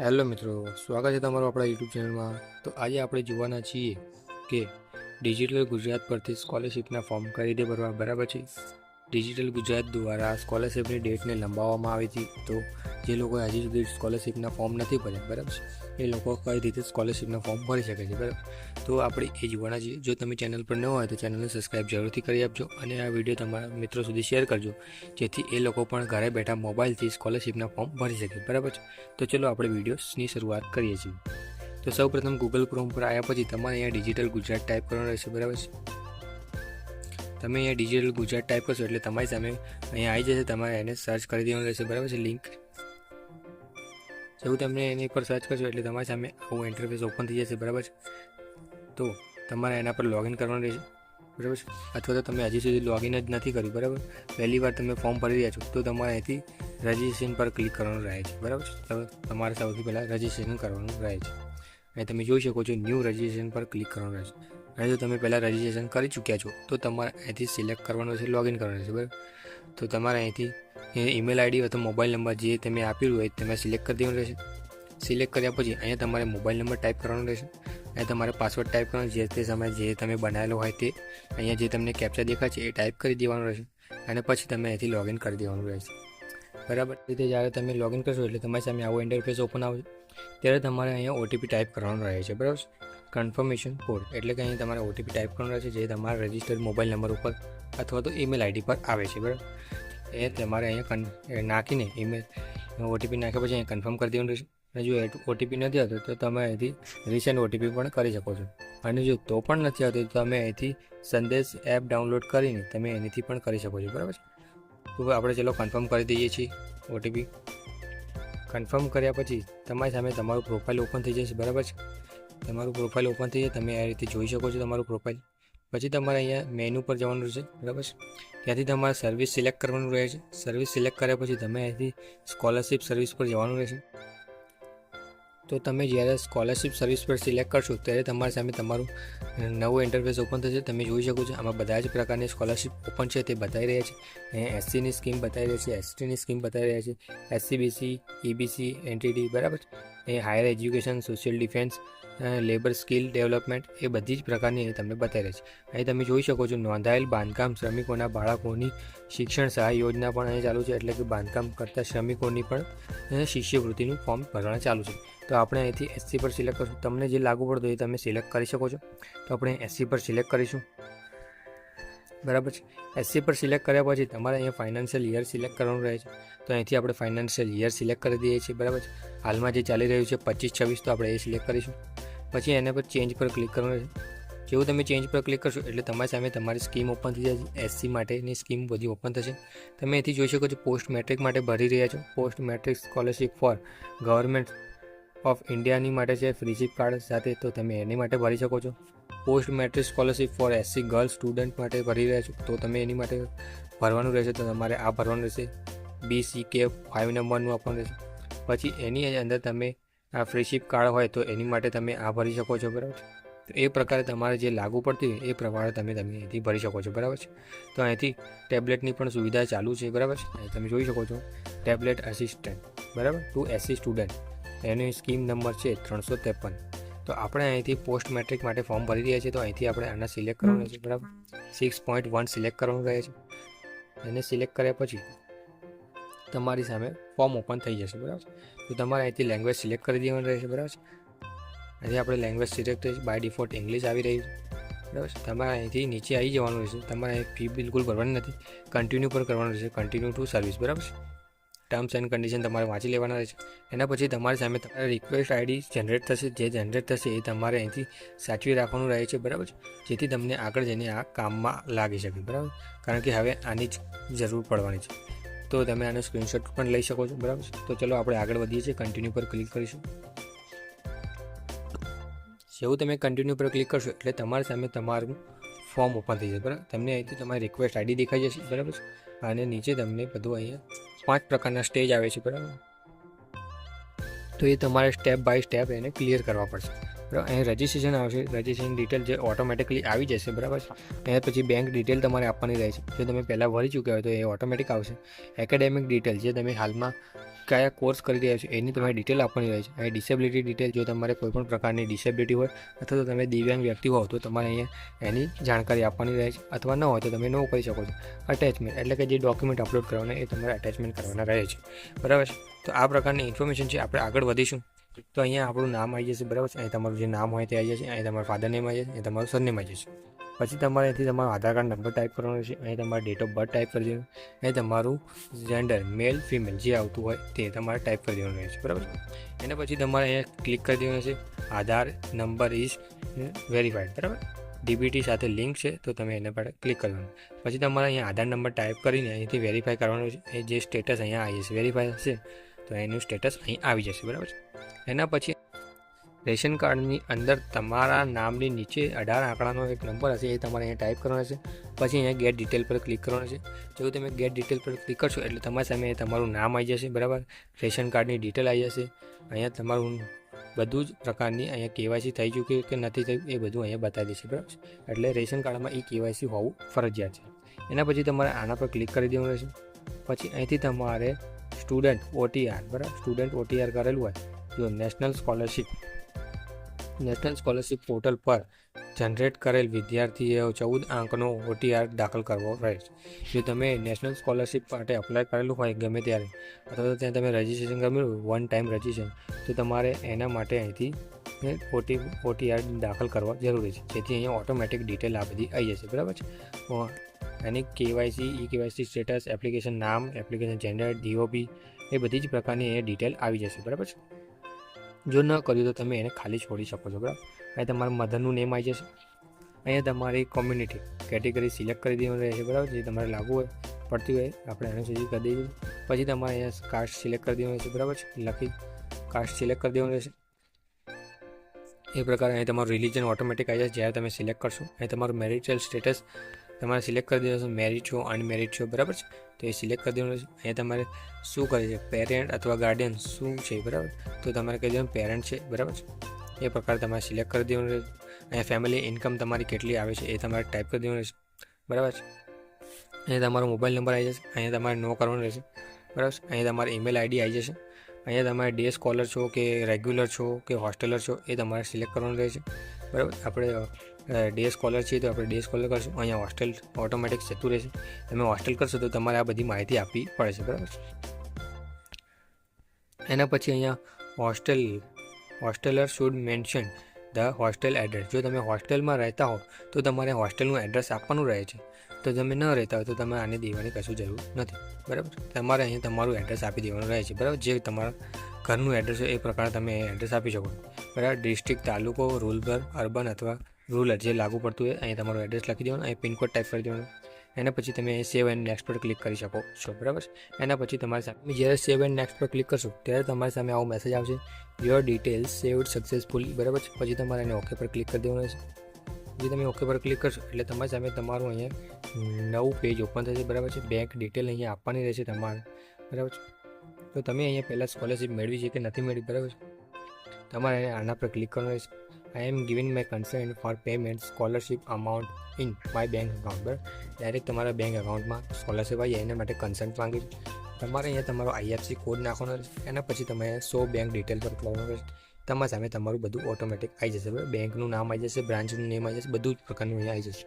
Hello મિત્રો, સ્વાગત છે તમારું આપણા યુટ્યુબ ચેનલમાં. તો આજે આપણે જોવાના છીએ કે ડિજિટલ ગુજરાત પરથી સ્કોલરશિપના ફોર્મ કઈ રીતે ભરવા, બરાબર છે? ડિજિટલ ગુજરાત દ્વારા સ્કોલરશિપની ડેટને લંબાવવામાં આવી હતી. તો જે લોકોએ હજી સુધી સ્કોલરશિપના ફોર્મ નથી ભર્યા, બરાબર છે? એ લોકો કઈ રીતે સ્કોલરશિપના ફોર્મ ભરી શકે છે, બરાબર? તો આપણે એ જોવાના છીએ. જો તમે ચેનલ પર ન હોય તો ચેનલને સબસ્ક્રાઈબ જરૂરથી કરી આપજો અને આ વીડિયો તમારા મિત્રો સુધી શેર કરજો, જેથી એ લોકો પણ ઘરે બેઠા મોબાઈલથી સ્કોલરશિપના ફોર્મ ભરી શકે, બરાબર છે? તો ચલો આપણે વિડીયોની શરૂઆત કરીએ છીએ. તો સૌ પ્રથમ ગૂગલ ક્રોમ પર આવ્યા પછી તમારે અહીંયા ડિજિટલ ગુજરાત ટાઈપ કરવાનું રહેશે, બરાબર છે? તમે અહીંયા ડિજિટલ ગુજરાત ટાઈપ કરશો એટલે તમારી સામે અહીંયા આવી જશે, તમારે એને સર્ચ કરી દેવાનું રહેશે, બરાબર છે? લિંક જેવું તમે એની પર સર્ચ કરશો એટલે તમારી સામે આવું ઇન્ટરફેસ ઓપન થઈ જશે, બરાબર છે? તો તમારે એના પર લોગિન કરવાનું રહેશે, બરાબર છે? અથવા તો તમે હજી સુધી લોગિન જ નથી કર્યું, બરાબર? પહેલી વાર તમે ફોર્મ ભરી રહ્યા છો, તો તમારે અહીંથી રજિસ્ટ્રેશન પર ક્લિક કરવાનું રહે છે, બરાબર છે? તમારે સૌથી પહેલાં રજિસ્ટ્રેશન કરવાનું રહે છે. અને તમે જોઈ શકો છો ન્યૂ રજિસ્ટ્રેશન પર ક્લિક કરવાનું રહેશે. અને જો તમે પહેલાં રજિસ્ટ્રેશન કરી ચૂક્યા છો, તો તમારે અહીંથી સિલેક્ટ કરવાનું છે લોગિન કરવાનું છે બરાબર? તો તમારે અહીંથી ઈમેલ આઈડી અથવા મોબાઈલ નંબર જે તમે આપેલું હોય તમે સિલેક્ટ કરી દેવાનું રહેશે. સિલેક્ટ કર્યા પછી અહીંયા તમારે મોબાઈલ નંબર ટાઈપ કરવાનો રહેશે. અને તમારે પાસવર્ડ ટાઈપ કરવાનો, જે તે સમયે જે તમે બનાવેલો હોય તે અહીંયા જે તમને કેપ્ચા દેખાય છે એ ટાઈપ કરી દેવાનું રહેશે. અને પછી તમે અહીંથી લોગિન કરી દેવાનું રહેશે. બરાબર? રીતે જ્યારે તમે લોગિન કરશો એટલે તમારી સામે આવો ઇન્ટરફેસ ઓપન આવશે. ત્યારે તમારે અહીંયા ઓટીપી ટાઈપ કરવાનો રહે છે. બરાબર? કન્ફર્મેશન કોડ એટલે કે અહીં તમારે ઓટીપી ટાઈપ કરવાનું રહેશે, જે તમારા રજિસ્ટર્ડ મોબાઈલ નંબર ઉપર અથવા તો ઈમેલ આઈડી પર આવે છે, બરાબર? એ તમારે અહીંયા નાખીને ઈમેલ ઓટીપી નાખ્યા પછી અહીંયા કન્ફર્મ કરી દેવાનું રહેશે. અને જો ઓટીપી નથી આવતો, તો તમે અહીંથી રિસેન્ટ ઓટીપી પણ કરી શકો છો. અને જો તો પણ નથી આવતો, તો તમે અહીંથી સંદેશ એપ ડાઉનલોડ કરીને તમે એનીથી પણ કરી શકો છો, બરાબર તો આપણે ચલો કન્ફર્મ કરી દઈએ છીએ ઓટીપી કન્ફર્મ કર્યા પછી તમારી સામે તમારું પ્રોફાઇલ ઓપન થઈ જશે, બરાબર છે? તમારું પ્રોફાઇલ ઓપન થઈ જાય, તમે આ રીતે જોઈ શકો છો તમારું પ્રોફાઇલ પછી તમારે અહીંયા મેનુ પર જવાનું રહેશે, બરાબર છે? ત્યાંથી તમારે સર્વિસ સિલેક્ટ કરવાનું રહે છે. સર્વિસ સિલેક્ટ કર્યા પછી તમે અહીંથી સ્કોલરશિપ સર્વિસ પર જવાનું રહેશે. તો તમે જ્યારે સ્કોલરશિપ સર્વિસ પર સિલેક્ટ કરશો, ત્યારે તમારી સામે તમારું નવું ઇન્ટરફેસ ઓપન થશે. તમે જોઈ શકો છો, આમાં બધા જ પ્રકારની સ્કોલરશિપ ઓપન છે, તે બતાવી રહ્યા છે. અહીંયા એસસીની સ્કીમ બતાવી રહ્યા છે એસટીની સ્કીમ બતાવી રહ્યા છે. એસસીબીસી ઈબીસી એનટીડી બરાબર એ higher education social defence labour skill development એ બધી જ પ્રકારની અહીં તમને બતાવી રહી છે. અહીં તમે જોઈ શકો છો, નોંધાયેલ બાંધકામ શ્રમિકોના બાળકોની શિક્ષણ સહાય યોજના પણ અહીં ચાલુ છે. એટલે કે બાંધકામ કરતા શ્રમિકોની પણ શિષ્યવૃત્તિનું ફોર્મ ભરવાનું ચાલુ છે. તો આપણે અહીંથી એસસી પર સિલેક્ટ કરશું. તમને જે લાગુ પડતું એ તમે સિલેક્ટ કરી શકો છો. તો આપણે એસસી પર સિલેક્ટ કરીશું. બરાબર છે? એસસી પર સિલેક્ટ કર્યા પછી તમારે અહીંયા ફાઇનાન્શિયલ યર સિલેક્ટ કરવાનું રહે છે. તો અહીંથી આપણે ફાઇનાન્શિયલ યર સિલેક્ટ કરી દઈએ છીએ. બરાબર છે? હાલમાં જે ચાલી રહ્યું છે પચીસ, છવ્વીસ, તો આપણે એ સિલેક્ટ કરીશું. પછી એના પર ચેન્જ પર ક્લિક કરવાનું રહેશે. જેવું તમે ચેન્જ પર ક્લિક કરશો એટલે તમારી સામે તમારી સ્કીમ ઓપન થઈ જશે. એસસી માટેની સ્કીમ બધી ઓપન થશે. તમે અહીંથી જોઈ શકો છો પોસ્ટ મેટ્રિક માટે ભરી રહ્યા છો. Post matric scholarship for government of ઇન્ડિયાની માટે છે ફ્રીશિપ કાર્ડ સાથે, તો તમે એની માટે ભરી શકો છો. Post matric scholarship for SC girls student માટે ભરી રહ્યા છો, તો તમે એની માટે ભરવાનું રહેશે, તો તમારે આ ભરવાનું રહેશે. બી સી કે ફાઇવ નંબરનું આપવાનું રહેશે. પછી એની અંદર તમે આ ફ્રીશિપ કાર્ડ હોય, તો એની માટે તમે આ ભરી શકો છો, બરાબર તો એ પ્રકારે તમારે જે લાગુ પડતી હોય, એ પ્રમાણે તમે તમે અહીંથી ભરી શકો છો, બરાબર છે? તો અહીંથી ટેબ્લેટની પણ સુવિધા ચાલુ છે, બરાબર છે? તમે જોઈ શકો છો, ટેબ્લેટ અસિસ્ટન્ટ બરાબર? ટુ એસસી સ્ટુડન્ટ એની સ્કીમ નંબર છે ત્રણસો ત્રેપન. તો આપણે અહીંથી પોસ્ટ મેટ્રિક માટે ફોર્મ ભરી રહ્યા છીએ, તો અહીંથી આપણે આને સિલેક્ટ કરવાનું છે બરાબર? સિક્સ પોઈન્ટ વન સિલેક્ટ કરવાનું રહે છે. એને સિલેક્ટ કર્યા પછી તમારી સામે ફોર્મ ઓપન થઈ જશે, બરાબર? તો તમારે અહીંથી લેંગ્વેજ સિલેક્ટ કરી દેવાનું રહેશે, બરાબર? અહીંથી આપણે લેંગ્વેજ સિલેક્ટ થઈ બાય ડિફોલ્ટ ઇંગ્લિશ આવી રહી છે, બરાબર? તમારે અહીંથી નીચે આવી જવાનું રહેશે. તમારે અહીં ફી બિલકુલ ભરવાની નથી. કન્ટિન્યુ પર કરવાનું રહેશે. કન્ટિન્યુ ટુ સર્વિસ બરાબર? ટર્મ્સ એન્ડ કન્ડિશન તમારે વાંચી લેવાના રહેશે. એના પછી તમારી સામે તમારી રિક્વેસ્ટ આઈડી જનરેટ થશે. જે જનરેટ થશે એ તમારે અહીંથી સાચવી રાખવાનું રહે છે, બરાબર જેથી તમને આગળ જઈને આ કામમાં લાગી શકે, બરાબર? કારણ કે હવે આની જ જરૂર પડવાની છે. તો તમે આનો સ્ક્રીનશોટ પણ લઈ શકો છો, બરાબર તો ચલો આપણે આગળ વધીએ છીએ. કન્ટિન્યુ પર ક્લિક કરીશું. જેવું તમે કન્ટિન્યુ પર ક્લિક કરશો એટલે તમારી સામે તમારું ફોર્મ ઓપન થઈ જશે, બરાબર? તમને અહીંથી તમારી રિક્વેસ્ટ આઈડી દેખાઈ જશે, બરાબર અને નીચે તમને બધું અહીંયા પાંચ પ્રકારના સ્ટેજ આવે છે, બરાબર? તો એ તમારે સ્ટેપ બાય સ્ટેપ એને ક્લિયર કરવા પડશે. બરાબર? અહીં રજિસ્ટ્રેશન આવશે રજિસ્ટ્રેશન ડિટેલ જે ઓટોમેટિકલી આવી જશે, બરાબર છે? એના પછી બેંક ડિટેલ તમારે આપવાની રહે છે. જો તમે પહેલાં ભરી ચૂક્યા હોય તો એ ઓટોમેટિક આવશે. એકેડેમિક ડિટેલ જે તમે હાલમાં કયા કોર્સ કરી રહ્યા છો, એની તમારે ડિટેલ આપવાની રહે છે. અહીં ડિસેબિલિટી ડિટેલ જો તમારે કોઈ પણ પ્રકારની ડિસેબિલિટી હોય, અથવા તો તમે દિવ્યાંગ વ્યક્તિ હોવ, તો તમારે અહીંયા એની જાણકારી આપવાની રહે છે, અથવા ન હોય, તો તમે ન કરી શકો છો. અટેચમેન્ટ એટલે કે જે ડોક્યુમેન્ટ અપલોડ કરવાના, એ તમારે અટેચમેન્ટ કરવાના રહે છે. બરાબર છે? તો આ પ્રકારની ઇન્ફોર્મેશન છે, આપણે આગળ વધીશું. તો અહીંયા આપણું નામ આવી જશે, બરાબર છે? અહીં તમારું જે નામ હોય તે આવી જશે અહીં તમારું ફાધર નેમ આવી જશે અહીં તમારું સરનેમ આવી જશે. પછી તમારે અહીંથી તમારો આધાર કાર્ડ નંબર ટાઈપ કરવાનો છે, અહીં તમારે ડેટ ઓફ બર્થ ટાઈપ કરી દેવાનું અહીં તમારું જેન્ડર મેલ ફિમેલ જે આવતું હોય તે તમારે ટાઈપ કરી દેવાનું રહેશે, બરાબર? એના પછી તમારે અહીંયા ક્લિક કરી દેવાનું છે, આધાર નંબર ઇઝ વેરીફાઈડ બરાબર? ડીબીટી સાથે લિંક છે, તો તમે એના પર ક્લિક કરવાનું. પછી તમારે અહીંયા આધાર નંબર ટાઈપ કરીને અહીંથી વેરીફાઈ કરવાનું છે, એ જે સ્ટેટસ અહીંયા આવી જશે વેરીફાઈ હશે, તો એનું સ્ટેટસ અહીં આવી જશે, બરાબર? એના પછી રેશન કાર્ડની અંદર તમારા નામની નીચે અઢાર આંકડાનો એક નંબર હશે એ તમારે અહીંયા ટાઈપ કરવાનો છે. પછી અહીંયા ગેટ ડિટેલ પર ક્લિક કરવાનું છે. જો તમે ગેટ ડિટેલ પર ક્લિક કરશો એટલે તમારી સામે તમારું નામ આવી જશે, બરાબર? રેશન કાર્ડની ડિટેલ આવી જશે. અહીંયા તમારું બધું જ પ્રકારની અહીંયા કેવાયસી થઈ ચૂક્યું કે નથી થયું એ બધું અહીંયા બતાવી દેશે, બરાબર? એટલે રેશન કાર્ડમાં એ કેવાયસી હોવું ફરજિયાત છે. એના પછી તમારે આના પર ક્લિક કરી દેવાનું રહેશે. પછી અહીંથી તમારે સ્ટુડન્ટ ઓટીઆર બરાબર? સ્ટુડન્ટ ઓટીઆર કરેલું હોય, જો national scholarship national scholarship portal પર જનરેટ કરેલ વિદ્યાર્થીએ ચૌદ આંકનો ઓટીઆર દાખલ કરવો રહે છે. જો તમે નેશનલ સ્કોલરશિપ માટે અપ્લાય કરેલું હોય ગમે ત્યારે, અથવા તો ત્યાં તમે રજિસ્ટ્રેશન કર્યું વન ટાઈમ રજિસ્ટ્રેશન તો તમારે એના માટે અહીંથી ઓટી, ઓટીઆર દાખલ કરવા જરૂરી છે. જેથી અહીંયા ઓટોમેટિક ડિટેલ આ બધી આવી જશે. બરાબર છે? એની KYC, E KYC status application નામ એપ્લિકેશન જેન્ડર ડીઓપી એ બધી જ પ્રકારની અહીંયા ડિટેલ આવી જશે. બરાબર છે? જો ન કર્યું તો તમે એને ખાલી છોડી શકો છો, બરાબર? અહીં તમારા મધરનું નેમ આવી જશે. અહીંયા તમારી કોમ્યુનિટી કેટેગરી સિલેક્ટ કરી દેવાનું રહેશે, બરાબર? જે તમારે લાગુ હોય, પડતી હોય, આપણે એને સુધી કરી દઈએ. પછી તમારે અહીંયા કાસ્ટ સિલેક્ટ કરી દેવાનું રહેશે, બરાબર છે? લખી કાસ્ટ સિલેક્ટ કરી દેવાનું રહેશે. એ પ્રકારે અહીં તમારું રિલિજન ઓટોમેટિક આવી જશે, જ્યારે તમે સિલેક્ટ કરશો. અહીં તમારું મેરિટલ સ્ટેટસ તમારે સિલેક્ટ કરી દેવાનું છે મેરિટ છો અનમેરિડ છો, બરાબર છે? તો એ સિલેક્ટ કરી દેવાનું અહીંયા તમારે શું કરે છે? પેરેન્ટ અથવા ગાર્ડિયન શું છે, બરાબર? તો તમારે કહી દેવાનું પેરેન્ટ છે, બરાબર છે? એ પ્રકારે તમારે સિલેક્ટ કરી દેવાનું રહેશે અહીંયા ફેમિલી ઇન્કમ તમારી કેટલી આવે છે એ તમારે ટાઈપ કરી દેવાનું રહેશે બરાબર છે? અહીંયા તમારો મોબાઈલ નંબર આવી જશે. અહીંયા તમારે નો કરવાનું રહેશે, બરાબર છે? અહીંયા તમારે ઈમેલ આઈડી આવી જશે. અહીંયા તમારે ડે સ્કોલર છો કે રેગ્યુલર છો કે હોસ્ટેલર છો એ તમારે સિલેક્ટ કરવાનું રહેશે, બરાબર? આપણે ડે સ્કોલર છીએ તો આપણે ડે સ્કોલર કરશું. અહીંયા હોસ્ટેલ ઓટોમેટિક જતું રહેશે. તમે હોસ્ટેલ કરશો તો તમારે આ બધી માહિતી આપવી પડે છે બરાબર? એના પછી અહીંયા hostel hosteller should mention the hostel address જો તમે હોસ્ટેલમાં રહેતા હો, તો તમારે હોસ્ટેલનું એડ્રેસ આપવાનું રહે છે. તો તમે ન રહેતા હોય, તો તમે આને દેવાની કશું જરૂર નથી. બરાબર? તમારે અહીંયા તમારું એડ્રેસ આપી દેવાનું રહે છે, બરાબર? જે તમારા ઘરનું એડ્રેસ એ પ્રકારે તમે એડ્રેસ આપી શકો. બરાબર? ડિસ્ટ્રિક્ટ તાલુકો રૂરલ અર્બન અથવા રૂરલ જે લાગુ પડતું હોય, અહીં તમારું એડ્રેસ લખી દેવાનું, અહીં પિનકોડ ટાઈપ કરી દેવાનું. એના પછી તમે સેવ એન્ડ નેક્સ્ટ પર ક્લિક કરી શકો છો, બરાબર? એના પછી તમારી સામે જ્યારે સેવ એન્ડ નેક્સ્ટ પર ક્લિક કરશો, ત્યારે તમારી સામે આવો મેસેજ આવશે યોર ડિટેલ્સ સેવડ સક્સેસફુલી બરાબર છે? પછી તમારે એને ઓકે પર ક્લિક કરી દેવાનું રહેશે. જે તમે ઓકે પર ક્લિક કરશો, એટલે તમારી સામે તમારું અહીંયા નવું પેજ ઓપન થશે, બરાબર છે? બેંક ડિટેલ અહીંયા આપવાની રહેશે તમારે, બરાબર છે? તો તમે અહીંયા પહેલાં સ્કોલરશિપ મેળવી છે કે નથી મેળવી, બરાબર છે? તમારે આના પર ક્લિક કરવાનું રહેશે. I am giving my concern for payment scholarship amount in my bank account, બરાબર? ડાયરેક્ટ તમારા બેંક એકાઉન્ટમાં સ્કોલરશિપ આવી એના માટે કન્સન્ટ માંગી તમારે અહીંયા તમારો આઈએફસી કોડ નાખવાનો રહેશે એના પછી તમે સો બેંક ડિટેલ પર કરવાનો રહેશે તમારા સામે તમારું બધું ઓટોમેટિક આવી જશે, બરાબર? બેંકનું નામ આવી જશે બ્રાન્ચનું નેમ આવી જશે, બધું જ પ્રકારનું અહીંયા આવી જશે.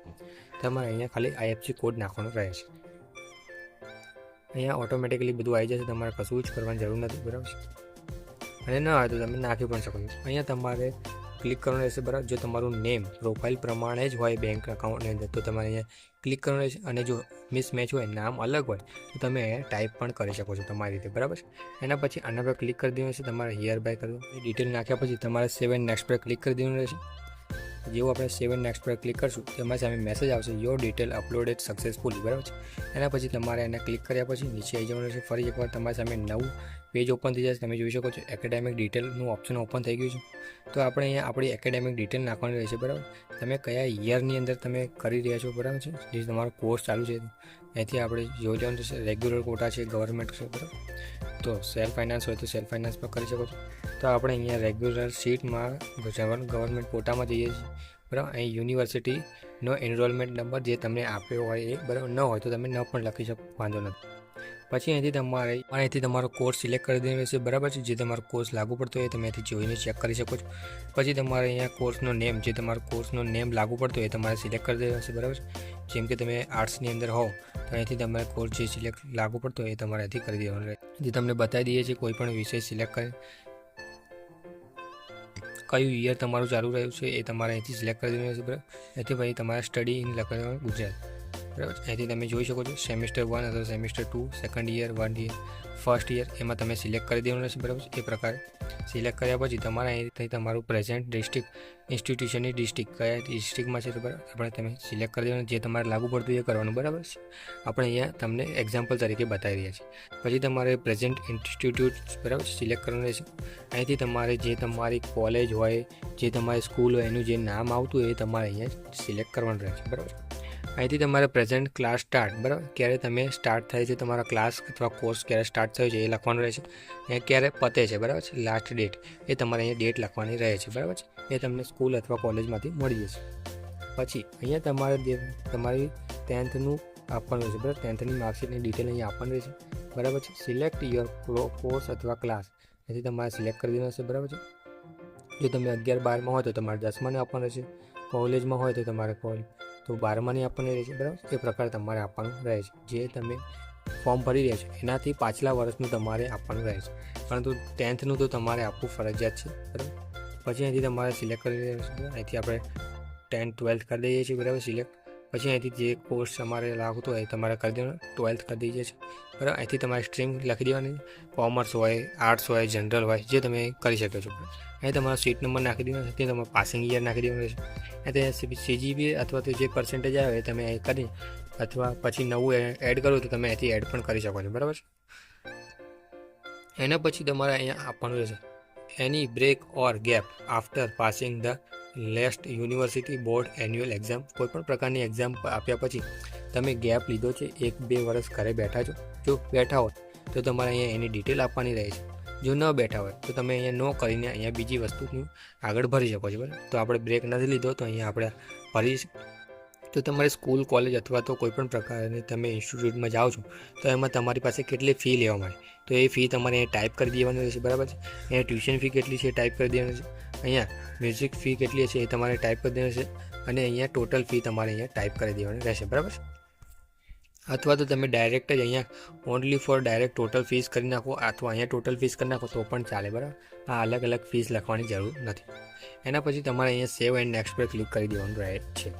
તમારે અહીંયા ખાલી આઈએફસી કોડ નાખવાનો રહે છે. અહીંયા ઓટોમેટિકલી બધું આવી જશે, તમારે કશું જ કરવાની જરૂર નથી, બરાબર અને ન આવે તો તમે નાખી પણ શકો છો. અહીંયા તમારે ક્લિક કરવાનું રહેશે બરાબર? જો તમારું નેમ પ્રોફાઇલ પ્રમાણે જ હોય બેંક એકાઉન્ટની અંદર, તો તમારે અહીંયા ક્લિક કરવાનું રહેશે. અને જો મિસમેચ હોય, નામ અલગ હોય, તો તમે ટાઈપ પણ કરી શકો છો તમારી રીતે, બરાબર એના પછી આના પર ક્લિક કરી દેવાનું છે તમારે હિયર બાય કરવું ડિટેલ નાખ્યા પછી તમારે સેવન નેક્સ્ટ પર ક્લિક કરી દેવાનું રહેશે. જેવું આપણે સેવન નેક્સ્ટ પર ક્લિક કરશું તમારી સામે મેસેજ આવશે યોર ડિટેલ અપલોડેડ સક્સેસફુલી બરાબર છે? એના પછી તમારે એને ક્લિક કર્યા પછી નીચે આવી જવાનું છે ફરી એકવાર તમારી સામે નવું પેજ ઓપન થઈ જશે. તમે જોઈ શકો છો એકેડેમિક ડિટેલનું ઓપ્શન ઓપન થઈ ગયું છે. તો આપણે અહીંયા આપણી એકેડેમિક ડિટેલ નાખવાની રહેશે, બરાબર? તમે કયા યરની અંદર તમે કરી રહ્યા છો, બરાબર છે? જે તમારો કોર્સ ચાલુ છે. અહીંથી આપણે જોઈ લેવાનું તો રેગ્યુલર કોટા છે ગવર્મેન્ટ ક્ષેત્ર તો સેલ્ફ ફાઇનાન્સ હોય તો સેલ્ફ ફાઇનાન્સ પણ કરી શકો છો. તો આપણે અહીંયા રેગ્યુલર સીટમાં ગવર્મેન્ટ કોટામાં જઈએ છીએ. બરાબર? અહીં યુનિવર્સિટીનો એનરોલમેન્ટ નંબર જે તમને આપ્યો હોય એ બરાબર ન હોય તો તમે ન પણ લખી શકો, વાંધો નથી. પછી અહીંથી તમારે અહીંથી તમારો કોર્સ સિલેક્ટ કરી દેવાનો છે, બરાબર છે? જે તમારો કોર્સ લાગુ પડતો હોય તમે અહીંથી જોઈને ચેક કરી શકો છો. પછી તમારે અહીંયા કોર્સનો નેમ જે તમારો કોર્સનો નેમ લાગુ પડતો હોય તમારે સિલેક્ટ કરી દેવાનો છે, બરાબર છે? જેમ કે તમે આર્ટ્સની અંદર હોવ, તો અહીંથી તમારે કોર્સ જે સિલેક્ટ લાગુ પડતો હોય એ તમારે અહીંથી કરી દેવાનો રહે. જે તમને બતાવી દઈએ છીએ કોઈ પણ વિષય સિલેક્ટ કરી કયું યર તમારું ચાલુ રહ્યું છે એ તમારે અહીંથી સિલેક્ટ કરી દેવાનું છે, બરાબર? એથી પછી તમારે સ્ટડી ઇન લખવાનું ગુજરાત. બરાબર? અહીંથી તમે જોઈ શકો છો સેમિસ્ટર વન અથવા semester two second year one year first year એમાં તમે સિલેક્ટ કરી દેવાનું રહેશે, બરાબર એ પ્રકારે. સિલેક્ટ કર્યા પછી તમારે અહીંથી તમારું પ્રેઝન્ટ ડિસ્ટ્રિક્ટ ઇન્સ્ટિટ્યુશનની ડિસ્ટ્રિક્ટ કયા ડિસ્ટ્રિક્ટમાં છે આપણે તમે સિલેક્ટ કરી દેવાનું, જે તમારે લાગુ પડતું એ કરવાનું, બરાબર છે? આપણે અહીંયા તમને એક્ઝામ્પલ તરીકે બતાવી રહ્યા છીએ. પછી તમારે પ્રેઝન્ટ ઇન્સ્ટિટ્યૂટ બરાબર સિલેક્ટ કરવાનું રહેશે. અહીંથી તમારે જે તમારી કોલેજ હોય, જે તમારી સ્કૂલ હોય, એનું જે નામ આવતું હોય એ તમારે અહીંયા સિલેક્ટ કરવાનું રહેશે, બરાબર અહીંથી તમારે પ્રેઝન્ટ ક્લાસ સ્ટાર્ટ બરાબર? ક્યારે તમે સ્ટાર્ટ થાય છે તમારા ક્લાસ અથવા કોર્સ ક્યારે સ્ટાર્ટ થયો છે એ લખવાનું રહેશે. અને ક્યારે પતે છે, બરાબર છે? લાસ્ટ ડેટ એ તમારે અહીંયા ડેટ લખવાની રહે છે, બરાબર છે? એ તમને સ્કૂલ અથવા કોલેજમાંથી મળી જશે. પછી અહીંયા તમારે તમારી ટેન્થનું આપવાનું રહેશે, બરાબર? ટેન્થની માર્કશીટની ડિટેલ અહીંયા આપવાની રહેશે. બરાબર છે? સિલેક્ટ યોર કોર્સ અથવા ક્લાસ એથી તમારે સિલેક્ટ કરી દેવાનું છે બરાબર છે? જો તમે અગિયાર બારમાં હોય તો તમારે દસમાને આપવાનું રહેશે. કોલેજમાં હોય તો તમારે કોલેજ તો બારમાની આપવાની રહેશે બરાબર? એ પ્રકાર તમારે આપવાનું રહે છે. જે તમે ફોર્મ ભરી રહ્યા છો, એનાથી પાછલા વર્ષનું તમારે આપવાનું રહે છે. પરંતુ ટેન્થનું તો તમારે આપવું ફરજિયાત છે, બરાબર? પછી અહીંથી તમારે સિલેક્ટ કરી દેવાનું છે અહીંથી આપણે ટેન્થ, ટ્વેલ્થ કરી દઈએ છીએ, બરાબર? સિલેક્ટ પછી અહીંથી જે કોર્સ તમારે લાગતો હોય તમારે કરી દેવાનો. ટ્વેલ્થ કરી દઈએ છે. બરાબર? અહીંથી તમારે સ્ટ્રીમ લખી દેવાની. કોમર્સ હોય આર્ટ્સ હોય જનરલ હોય, જે તમે કરી શકો છો. અહીં તમારો સીટ નંબર નાખી દેવાનો છે. તે તમારે પાસિંગ યર નાખી દેવાનું છે. અને સીજીબી અથવા તો જે પર્સન્ટેજ આવે એ તમે અહીં કરી અથવા પછી નવું એડ કરો તો તમે અહીંથી એડ પણ કરી શકો છો. બરાબર એના પછી તમારે અહીંયા આપવાનું રહેશે. એની break or gap after passing the last university board annual exam, કોઈપણ પ્રકારની એક્ઝામ આપ્યા પછી તમે ગેપ લીધો છે, એક બે વર્ષ ઘરે બેઠા છો. જો બેઠા હોય તો તમારે અહીંયા એની ડિટેલ આપવાની રહે છે. જો ન બેઠા હોય, તો તમે અહીંયા ન કરીને અહીંયા બીજી વસ્તુનું આગળ ભરી શકો છો, બરાબર? તો આપણે બ્રેક નથી લીધો, તો અહીંયા આપણે ભરી તો તમારે સ્કૂલ કોલેજ અથવા તો કોઈપણ પ્રકારની તમે ઇન્સ્ટિટ્યૂટમાં જાઓ છો, તો એમાં તમારી પાસે કેટલી ફી લેવામાં આવે તો એ ફી તમારે અહીંયા ટાઈપ કરી દેવાની રહેશે, બરાબર છે? અહીંયા ટ્યુશન ફી કેટલી છે ટાઈપ કરી દેવાની છે અહીંયા મ્યુઝિક ફી કેટલી છે એ તમારે ટાઈપ કરી દેવાની છે અને અહીંયા ટોટલ ફી તમારે અહીંયા ટાઈપ કરી દેવાની રહેશે, બરાબર અથવા તો તમે ડાયરેક્ટ જ અહીંયા only for direct total fees કરી નાખો અથવા અહીંયા ટોટલ ફીસ કરી નાખો તો પણ ચાલે, બરાબર? આ અલગ અલગ ફીસ લખવાની જરૂર નથી. એના પછી તમારે અહીંયા સેવ એન્ડ નેક્સ્ટ પર ક્લિક કરી દેવાનું રહે છે.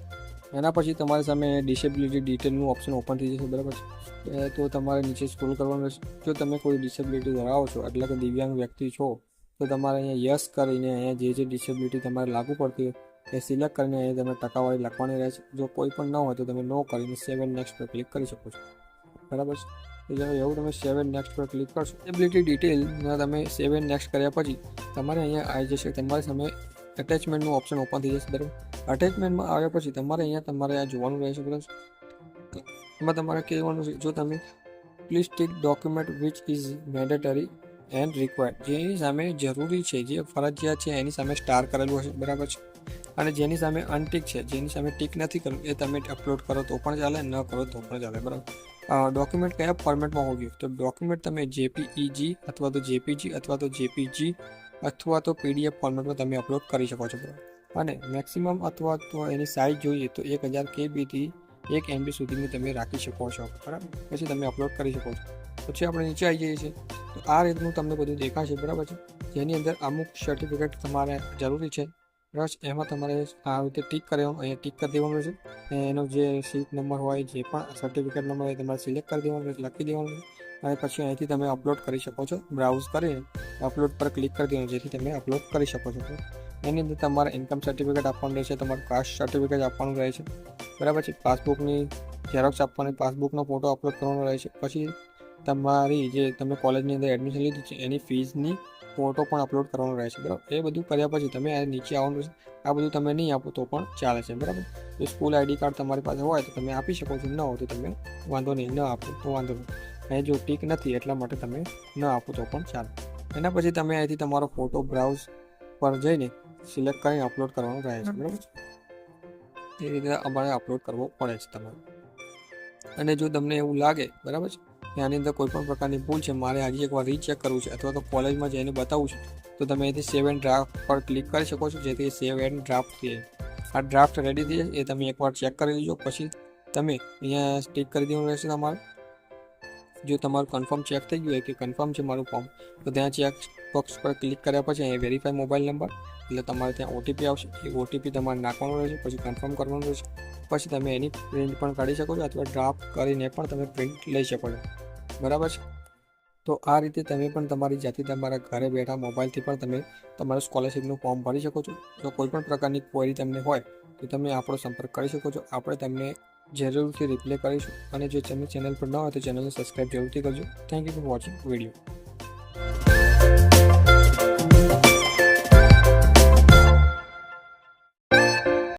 એના પછી તમારી સામે ડિસેબિલિટી ડિટેલનું ઓપ્શન ઓપન થઈ જશે, બરાબર છે? તો તમારે નીચે સ્ક્રોલ કરવાનું રહેશે. જો તમે કોઈ ડિસેબિલિટી ધરાવો છો, એટલે કે દિવ્યાંગ વ્યક્તિ છો તો તમારે અહીંયા યસ કરીને અહીંયા જે જે ડિસેબિલિટી તમારે લાગુ પડતી હોય, એ સિલેક્ટ કરીને અહીંયા તમે ટકાવારી લખવાની રહે છે. જો કોઈ પણ ન હોય તો તમે નો કરીને સેવન નેક્સ્ટ પર ક્લિક કરી શકો છો. બરાબર છે? તો એવું તમે સેવન નેક્સ્ટ પર ક્લિક કરશો એબિલિટી ડિટેલના તમે સેવન નેક્સ્ટ કર્યા પછી તમારે અહીંયા આવી જશે. તમારી સામે અટેચમેન્ટનું ઓપ્શન ઓપન થઈ જશે, બરાબર? અટેચમેન્ટમાં આવ્યા પછી તમારે અહીંયા તમારે આ જોવાનું રહેશે, બરાબર? એમાં તમારે કહેવાનું છે, જો તમે please tick document which is mandatory and required જેની સામે જરૂરી છે, જે ફરજિયાત છે, એની સામે સ્ટાર કરેલું હશે, બરાબર છે? અને જેની સામે અનટીક છે, જેની સામે ટીક નથી કરવું એ તમે અપલોડ કરો તો પણ ચાલે, ન કરો તો પણ ચાલે, બરાબર? ડોક્યુમેન્ટ કયા ફોર્મેટમાં હોવું તો ડોક્યુમેન્ટ તમે જેપીઈજી અથવા તો જેપીજી અથવા તો જેપીજી અથવા તો પીડીએફ ફોર્મેટમાં તમે અપલોડ કરી શકો છો, બરાબર? અને મેક્સિમમ અથવા તો એની સાઇઝ જોઈએ તો એક હજાર કેબીથી એક એમબી સુધીની તમે રાખી શકો છો, બરાબર? પછી તમે અપલોડ કરી શકો છો. પછી આપણે નીચે આવી જઈએ છીએ. તો આ રીતનું તમને બધું દેખાશે, બરાબર છે? જેની અંદર અમુક સર્ટિફિકેટ તમારે જરૂરી છે. પ્લસ એમાં તમારે આ રીતે ટીક કરવાનું અહીંયા ટીક કરી દેવાનું રહેશે એનો જે સીટ નંબર હોય, જે પણ સર્ટિફિકેટ નંબર હોય તમારે સિલેક્ટ કરી દેવાનું રહેશે લખી દેવાનું છે. અને પછી અહીંથી તમે અપલોડ કરી શકો છો બ્રાઉઝ કરીને અપલોડ પર ક્લિક કરી દેવાનું, જેથી તમે અપલોડ કરી શકો છો. એની અંદર તમારે ઇન્કમ સર્ટિફિકેટ આપવાનું રહેશે, તમારું કાસ્ટ સર્ટિફિકેટ આપવાનું રહે છે. બરાબર છે? પાસબુકની ઝેરોક્સ આપવાની પાસબુકનો ફોટો અપલોડ કરવાનો રહે છે. પછી તમારી જે તમે કોલેજની અંદર એડમિશન લીધું છે, એની ફીઝની ફોટો પણ અપલોડ કરવાનો રહે છે બરાબર? એ બધું કર્યા પછી તમે આ નીચે આવવાનું રહેશે આ બધું તમે નહીં આપો તો પણ ચાલે છે, બરાબર? જો સ્કૂલ આઈડી કાર્ડ તમારી પાસે હોય તો તમે આપી શકો છો, ન હોય તો તમે વાંધો નહીં, ન આપો, તો વાંધો નહીં. અહીં જો ટીક નથી એટલા માટે તમે ન આપો તો પણ ચાલે. એના પછી તમે અહીંથી તમારો ફોટો બ્રાઉઝ પર જઈને સિલેક્ટ કરીને અપલોડ કરવાનું રહે છે, બરાબર એ રીતે અમારે અપલોડ કરવો પડે છે તમારે. અને જો તમને એવું લાગે, બરાબર છે? કે આની અંદર કોઈ પણ પ્રકારની ભૂલ છે, મારે હજી એકવાર રીચેક કરવું છે અથવા તો કોલેજમાં જઈને બતાવવું છે. તો તમે અહીંથી સેવ એન્ડ ડ્રાફ્ટ પર ક્લિક કરી શકો છો, જેથી સેવ એન્ડ ડ્રાફ્ટ થઈ આ ડ્રાફ્ટ રેડી થઈ જાય, એ તમે એકવાર ચેક કરી લેજો. પછી તમે અહીંયા સ્ટીક કરી દેવાનું રહેશે તમારે. જો તમારું કન્ફર્મ ચેક થઈ ગયું હોય કે કન્ફર્મ છે મારું ફોર્મ તો ત્યાં ચેક બોક્સ પર ક્લિક કર્યા પછી અહીંયા વેરીફાઈ મોબાઈલ નંબર એટલે તમારે ત્યાં ઓટીપી આવશે. એ ઓટીપી તમારે નાખવાનો રહેશે, પછી કન્ફર્મ કરવાનું રહેશે. પછી તમે એની પ્રિન્ટ પણ કાઢી શકો છો અથવા ડ્રાફ્ટ કરીને પણ તમે પ્રિન્ટ લઈ શકો છો. બરાબર છે? તો આ રીતે તમે પણ તમારી જાતે તમારા ઘરે બેઠા મોબાઈલથી પણ તમે તમારું સ્કોલરશિપનું ફોર્મ ભરી શકો છો. જો કોઈ પણ પ્રકારની ક્વેરી તમને હોય, તો તમે આપણો સંપર્ક કરી શકો છો. આપણે તમને જરૂરથી રિપ્લે કરીશું. અને જો તમે ચેનલ પર ન હોય, તો ચેનલને સબસ્ક્રાઈબ જરૂરથી કરજો. Thank you for watching video